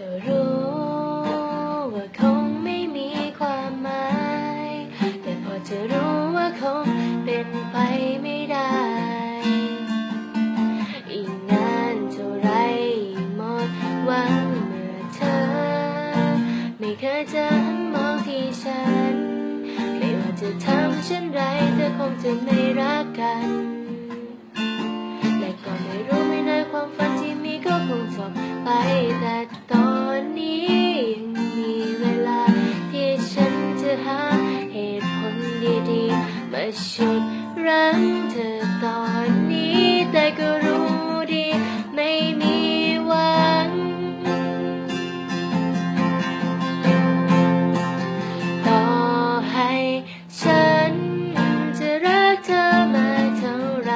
ก็รู้ว่าคงไม่มีความหมาย แต่พอจะรู้ว่าคงเป็นไปไม่ได้ อีกนานเท่าไรหมดหวังเมื่อเธอ ไม่เคยจะหันมองที่ฉัน ไม่ว่าจะทำเช่นไรเธอคงจะไม่รักกัน แต่ตอนนี้ยังมีเวลา ที่ฉันจะหาเหตุผลดีๆ มาฉุดรั้งเธอตอนนี้ แต่ก็รู้ดีไม่มีหวัง ต่อให้ฉันจะรักเธอมาเท่าไร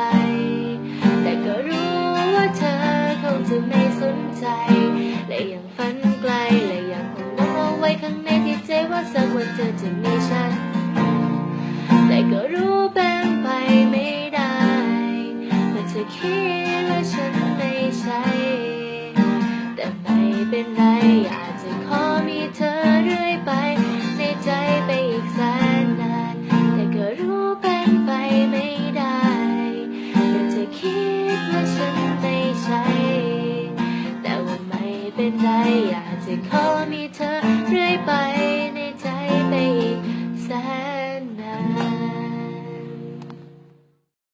แต่ก็รู้ว่าเธอคงจะไม่สนใจ และยังฝันไกลและยังคงมองเอาไว้ข้างในที่ใจว่าสักวันเธอจะมีฉัน แต่ก็รู้เป็นไปไม่ได้ว่าเธอคิดว่าฉันไม่ใช่แต่ไม่เป็นไร ไหอยากจะขอมีเธอเรื่อยไป